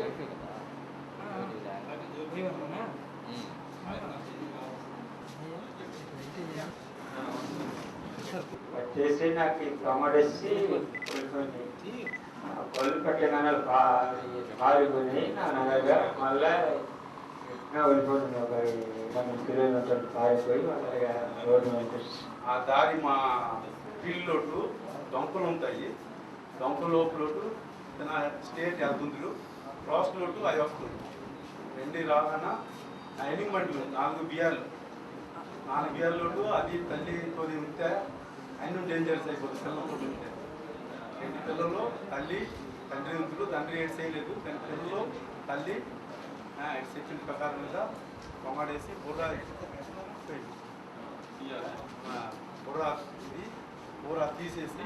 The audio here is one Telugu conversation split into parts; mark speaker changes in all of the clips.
Speaker 1: కలిపే వచ్చేసి నాకు కమడేసి పళ్ళు కట్టే నగలు పాల్గొని నా నగలుగా మళ్ళీ వెళ్ళిపోతుంది ఒక పారిపోయి మళ్ళీ రోడ్డు
Speaker 2: ఆ దారి మా పిల్లలోటు దొంకలు ఉంటాయి దొంకలోపులోటు స్టేట్ వెళ్తుండ్రు క్రాస్ లోటు అది వస్తుంది. రెండు రాగాన ఎనిమిది బండ్లు నాలుగు బియ్యాలు. నాలుగు బియ్యాల లోటు అది తల్లితో ఉంటే అన్ని డేంజరస్ అయిపోతుంది పిల్లలతో ఉంటే. రెండు పిల్లలు తల్లి తండ్రి ఉంటుడు తండ్రి ఏడ్ చేయలేదు. కానీ పిల్లలు తల్లి ఆ, చెప్పిన ప్రకారం మీద కొమ్మడేసి బుర్ర బుర్ర ఇది బుర్ర తీసేసి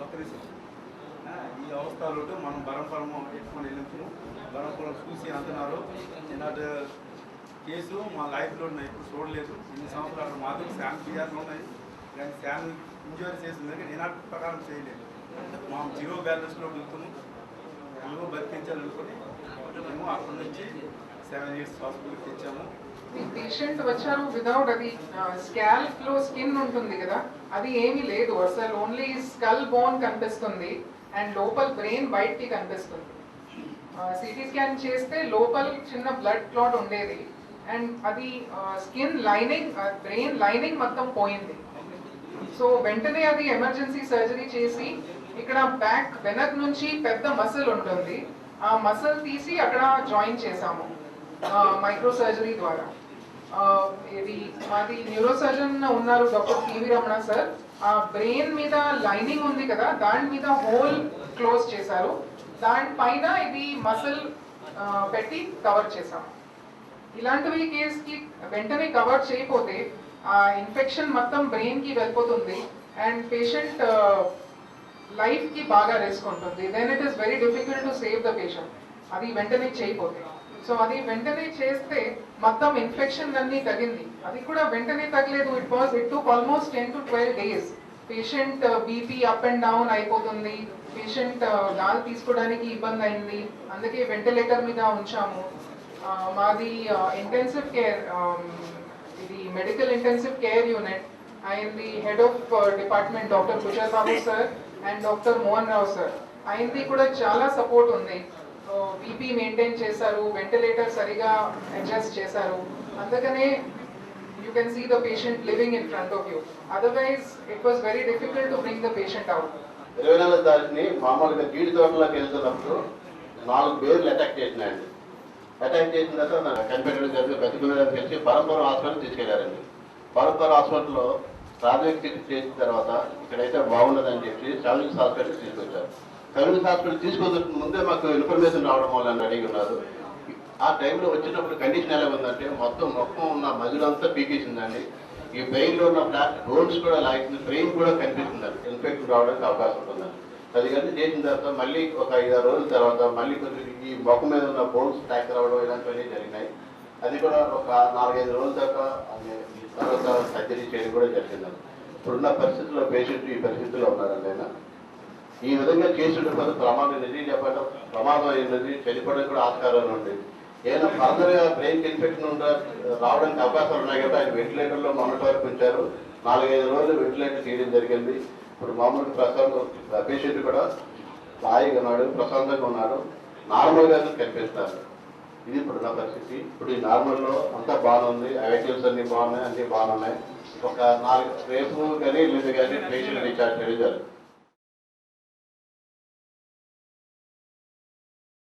Speaker 2: బకరేసాం ఈ అవస్థలో మనం బరంపురం ఎత్తుకొని వెళ్ళినప్పుడు బరంపురం చూసి అంటున్నారు. ఇలాంటి కేసు మా లైఫ్లో ఉన్నాయి ఇప్పుడు చూడలేదు. ఇన్ని సంవత్సరాలు మాత్రం శాన్ చేయాల్సి ఉన్నాయి. కానీ శాన్ ఇంజూరీ చేసింది కానీ ఈనాటి ప్రకారం చేయలేదు. మా జీరో బ్యాలెన్స్లో వెళ్తాము ఎలాగో బతికించాలనుకుని మేము అక్కడి నుంచి సెవెన్ ఇయర్స్ హాస్పిటల్కి తెచ్చాము.
Speaker 3: పేషెంట్ వచ్చారు వితౌట్ అది స్కాల్ప్లో స్కిన్ ఉంటుంది కదా అది ఏమీ లేదు. అసలు ఓన్లీ స్కల్ బోన్ కనిపిస్తుంది. అండ్ లోపల బ్రెయిన్ బయటికి కనిపిస్తుంది. సిటీ స్కాన్ చేస్తే లోపల చిన్న బ్లడ్ క్లాట్ ఉండేది. అండ్ అది స్కిన్ లైనింగ్ బ్రెయిన్ లైనింగ్ మొత్తం పోయింది. సో వెంటనే అది ఎమర్జెన్సీ సర్జరీ చేసి ఇక్కడ బ్యాక్ వెనక్ నుంచి పెద్ద మసిల్ ఉంటుంది. ఆ మసిల్ తీసి అక్కడ జాయిన్ చేసాము మైక్రో సర్జరీ ద్వారా. ఇది మాది న్యూరో సర్జన్ ఉన్నారు డాక్టర్ పివి రమణ సార్. ఆ బ్రెయిన్ మీద లైనింగ్ ఉంది కదా దాని మీద హోల్ క్లోజ్ చేశారు. దానిపైన ఇది మసిల్ పెట్టి కవర్ చేశాము ఇలాంటివి కేసుకి వెంటనే కవర్ చేయకపోతే ఆ ఇన్ఫెక్షన్ మొత్తం బ్రెయిన్కి వెళ్ళిపోతుంది అండ్ పేషెంట్ లైఫ్కి బాగా రిస్క్ ఉంటుంది. Then it is very difficult to save the patient అది వెంటనే చేయకపోతే. సో అది వెంటనే చేస్తే మొత్తం ఇన్ఫెక్షన్ అన్ని తగ్గింది అది కూడా వెంటనే తగ్గలేదు it was it took almost ten to twelve days patient BP up and down అయిపోతుంది. పేషెంట్ uh, గాలి తీసుకోవడానికి ఇబ్బంది అయింది. అందుకే వెంటిలేటర్ మీద ఉంచాము. మాది uh, ఇంటెన్సివ్ కేర్ um, ఇది మెడికల్ ఇంటెన్సివ్ కేర్ యూనిట్ ఆయనది head of department doctor Kushal Babu sir and doctor Mohan Rao sir ఆయనది కూడా చాలా సపోర్ట్ ఉంది. బీపీ మెయింటైన్ చేశారు వెంటిలేటర్ సరిగా అడ్జస్ట్ చేశారు. అందుకనే you can see the patient living in front of you otherwise it was very difficult to bring the patient out
Speaker 4: ఇరవై నెలల తారీఖుని మామూలుగా జీడి తోటలోకి వెళ్తున్నప్పుడు నాలుగు బేర్లు అటాక్ చేసినాయండి. అటాక్ చేసిన తర్వాత కనిపెట్టడం జరిగింది. బతికున్న తెలిసి పరంపర హాస్పిటల్ తీసుకెళ్ళారండి. పరంపర హాస్పిటల్లో ప్రాథమిక చికిత్స చేసిన తర్వాత ఇక్కడైతే బాగున్నదని చెప్పి సెవెన్స్ హాస్పిటల్ తీసుకొచ్చారు. సెవెన్స్ హాస్పిటల్ తీసుకొచ్చిన ముందే మాకు ఇన్ఫర్మేషన్ రావడం వల్ల అడిగి ఉన్నారు. ఆ టైంలో వచ్చినప్పుడు కండిషన్ ఎలా ఉందంటే మొత్తం మొత్తం ఉన్న మధులంతా పీకేసిందండి. ఈ బ్రెయిన్లో ఉన్న బ్లాక్ బోన్స్ కూడా లాగింది బ్రెయిన్ కూడా కనిపిస్తుందండి. ఇన్ఫెక్షన్ రావడానికి అవకాశం ఉంటుందండి. అది కానీ చేసిన తర్వాత మళ్ళీ ఒక ఐదారు రోజుల తర్వాత మళ్ళీ కొంచెం ఈ మొక్క మీద ఉన్న బోన్స్ ట్యాక్ రావడం ఇలాంటివన్నీ జరిగినాయి. అది కూడా ఒక నాలుగైదు రోజుల దాకా తర్వాత సర్జరీ చేయడం కూడా జరిగిందండి. ఇప్పుడున్న పరిస్థితుల్లో పేషెంట్ ఈ పరిస్థితుల్లో ఉన్నారండి ఆయన. ఈ విధంగా చేసేటప్పుడు ప్రమాదం నిజం చెప్పడం ప్రమాదం అయినది చనిపోవడానికి కూడా ఆస్కారాలు ఉంది. ఏదైనా ఫర్దర్గా బ్రెయిన్ ఇన్ఫెక్షన్ ఉందా రావడానికి అవకాశాలు ఉన్నాయి కదా ఆయన వెంటిలేటర్లో మొన్నటి వరకు ఉంచారు. నాలుగైదు రోజులు వెంటిలేటర్ తీయడం జరిగింది. ఇప్పుడు మామూలు ప్రశాంత పేషెంట్ కూడా హాయిగా ఉన్నాడు ప్రశాంతంగా ఉన్నాడు. నార్మల్గా కనిపిస్తారు. ఇది ఇప్పుడు నా పరిస్థితి. ఇప్పుడు ఈ నార్మల్లో అంతా బాగుంది. ఐటమ్స్ అన్ని బాగున్నాయి అన్ని బాగున్నాయి. ఒక నాలుగు రేపు కానీ ఎల్లుండి కానీ పేషెంట్ రీఛార్జ్ చేయడం జరుగుతుంది.